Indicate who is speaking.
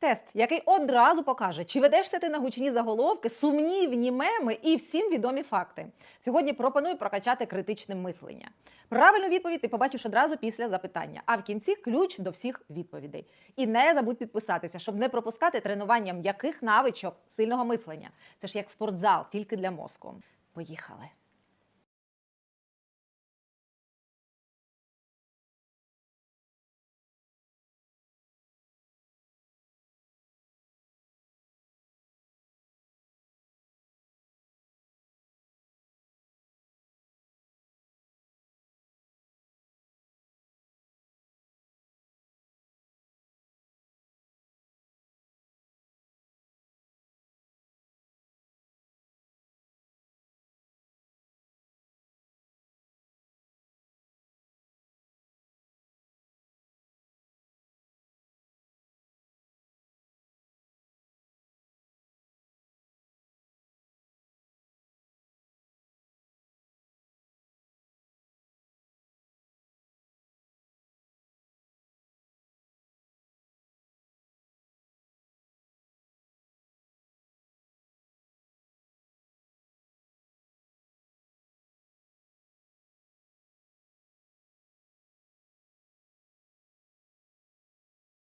Speaker 1: Тест, який одразу покаже, чи ведешся ти на гучні заголовки, сумнівні меми і всім відомі факти. Сьогодні пропоную прокачати критичне мислення. Правильну відповідь ти побачиш одразу після запитання, а в кінці ключ до всіх відповідей. І не забудь підписатися, щоб не пропускати тренування м'яких навичок сильного мислення. Це ж як спортзал, тільки для мозку. Поїхали!